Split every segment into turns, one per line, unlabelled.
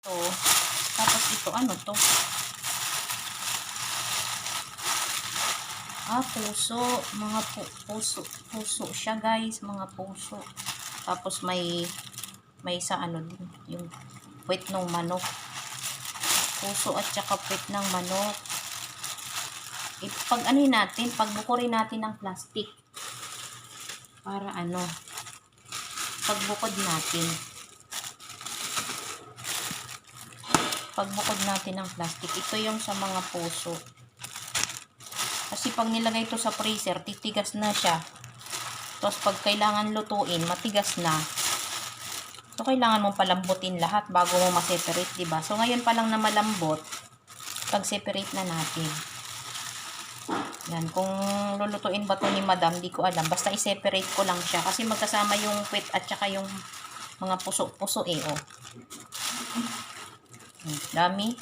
to. Tapos ito, ano to? Ah, puso. Mga pu puso. Puso siya, guys. Mga puso. Tapos may may sa ano din. Yung puwet ng manok. Puso at saka puwet ng manok. Ipag ano natin, pagbukurin natin ng plastic. Para ano, pagbukod natin. Pagbukod natin ng plastic. Ito yung sa mga puso. Kasi pag nilagay ito sa freezer, titigas na siya. Tapos pag kailangan lutuin, matigas na. So, kailangan mong palambutin lahat bago mo ma-separate, diba? So, ngayon pa lang na malambot, pag-separate na natin. Yan, kung lulutuin ba to ni madam, di ko alam. Basta i-separate ko lang siya. Kasi magkasama yung pit at saka yung mga puso-puso eh, oh. Dami.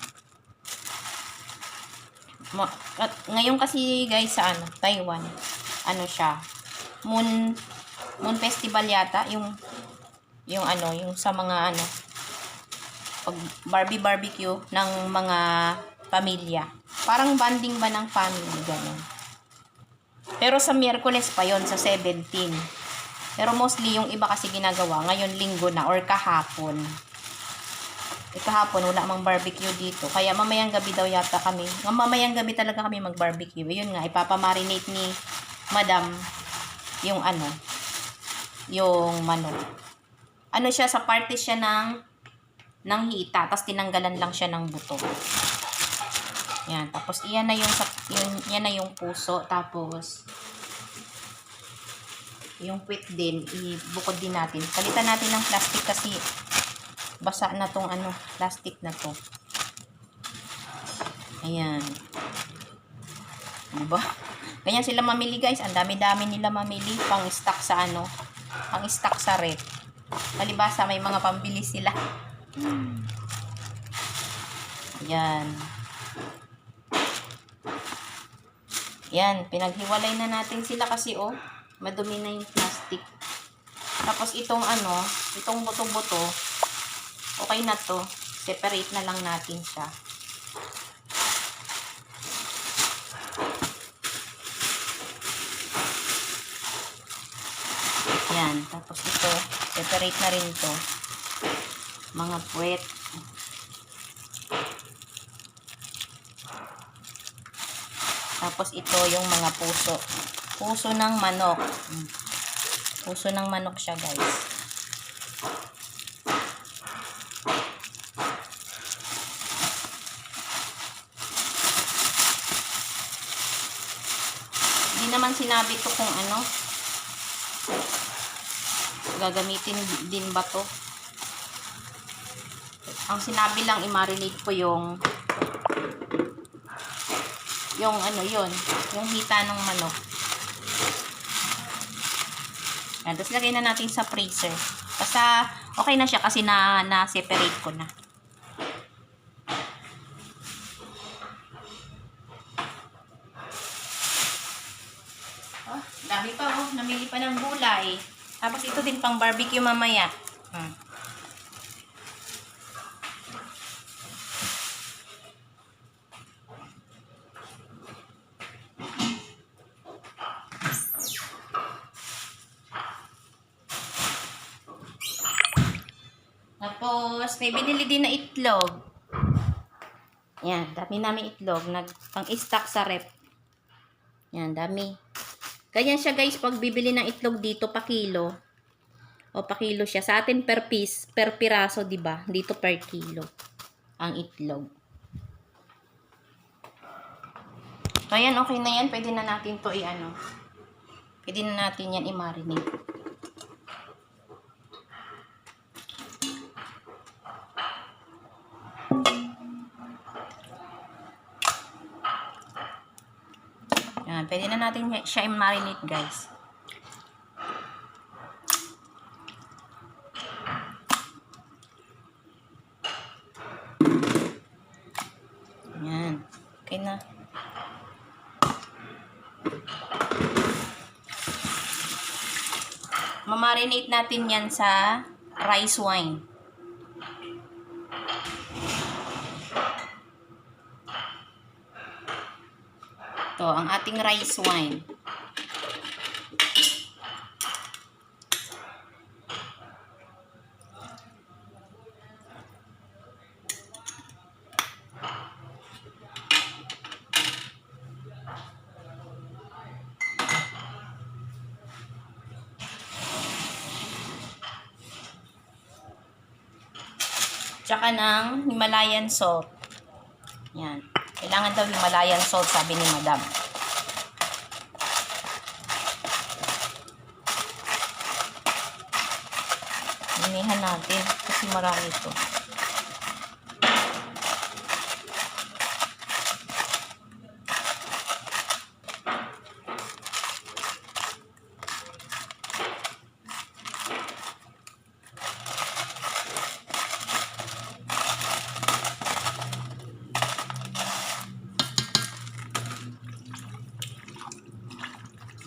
Ma at ngayon kasi guys sa ano, Taiwan, ano siya, Moon Moon Festival yata, yung yung ano, yung sa mga ano, pag Barbie barbecue ng mga pamilya. Parang banding ba ng family, ganun. Pero sa Miyerkules pa yon sa 17. Pero mostly yung iba kasi ginagawa, ngayon linggo na or kahapon. Eh, kahapon wala mang barbecue dito. Kaya mamayang gabi daw yata kami. Mamayang gabi talaga kami mag-barbecue. Yun nga, ipapamarinate ni Madam yung ano, yung manok. Ano siya, sa parte siya ng ng hita, tapos tinanggalan lang siya ng buto. Yan, tapos iyan na yung, yun, yan na yung puso, tapos yung quit din, ibukod din natin. Palitan natin ng plastic kasi basa na tong ano, plastic na to. Ayan. Diba? Ganyan sila mamili guys. Ang dami-dami nila mamili pang stock sa ano, pang stock sa rep. Palibasa may mga pambili sila. Ayan. Yan, pinaghiwalay na natin sila kasi oh, madumi na yung plastic. Tapos itong ano, itong buto-buto, okay na to. Separate na lang natin siya. Yan, tapos ito, separate na rin to. Mga puwet. Tapos ito yung mga puso. Puso ng manok. Mm. Puso ng manok siya, guys. Naman sinabi ko kung ano. Gagamitin din ba to? Ang sinabi lang, i-marinate ko yung yung ano yon yung hita ng manok. Yan, tapos lagay na natin sa freezer. Basta okay na siya kasi na, na-separate ko na. Dami pa oh. Namili pa ng gulay. Tapos ito din pang barbecue mamaya. Hmm. Tapos, may binili din na itlog. Yan, dami namin itlog. Nag, pang-stock sa rep. Yan, dami. Ganyan siya guys, pag bibili ng itlog dito, pa kilo. O pa kilo siya. Sa atin per piece, per piraso, di ba? Dito per kilo. Ang itlog. So, okay na yan. Pwede na natin to i-ano. Pwede na natin yan i-marinate. Yan, pwede na natin siya i-marinate, guys. Yan. Okay na. Mamarinate natin yan sa rice wine. To, ang ating rice wine. Tsaka ng Himalayan salt. Yan. Kailangan daw Himalayan salt, sabi ni Madam. Inihan natin kasi marami ito.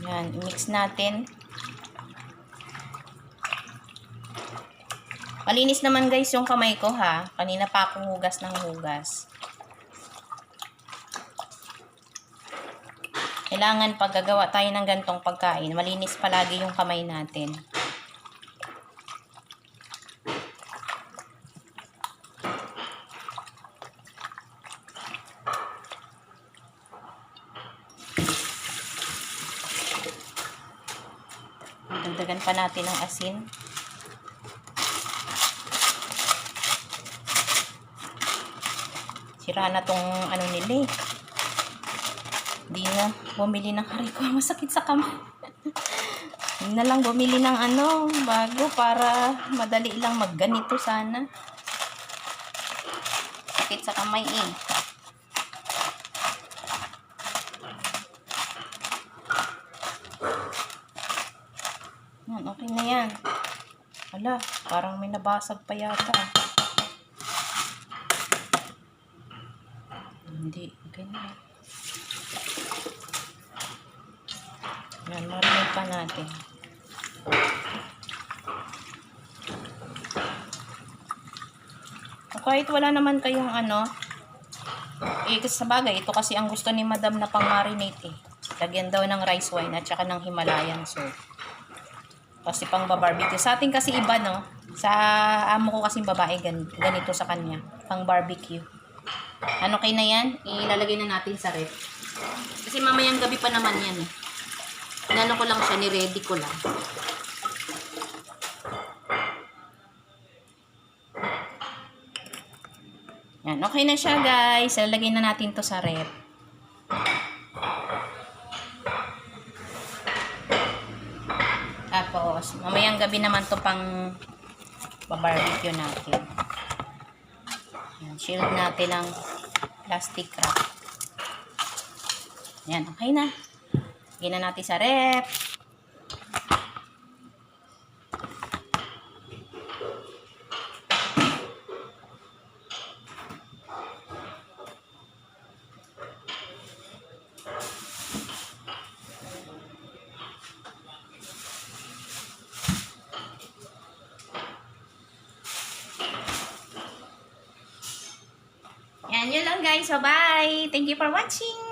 Yan, i-mix natin. Malinis naman guys yung kamay ko ha. Kanina pa ako hugas ng hugas. Kailangan pag gagawa tayo ng gantong pagkain, malinis palagi yung kamay natin. Dagdagan pa natin ng asin. Sira na tong ano nila eh. Hindi na bumili ng hariko. Masakit sa kamay. Na lang bumili ng ano, bago para madali lang magganito sana. Sakit sa kamay eh. Yan, okay na yan. Wala, parang may nabasag pa yata. Hindi, okay na yan. Yan, marinate pa natin. O kahit wala naman kayong ano, eh, sa bagay, ito kasi ang gusto ni madam na pang marinate eh. Lagyan daw ng rice wine at saka ng Himalayan salt. Kasi pang barbecue. Sa atin kasi iba, no? Sa amo ko kasing babae, gan ganito sa kanya. Pang barbecue. Ano kay na yan? Ilalagay na natin sa ref. Kasi mamayang gabi pa naman yan. eh. Inano ko lang siya, ni-ready ko lang. Yan, okay na siya guys. Ilalagay na natin to sa ref. Tapos, mamayang gabi naman to pang barbecue natin. Yan, shield natin ng plastic wrap. Yan, okay na. Lagyan na natin sa rep. Yan, yun lang guys. So, bye! Thank you for watching!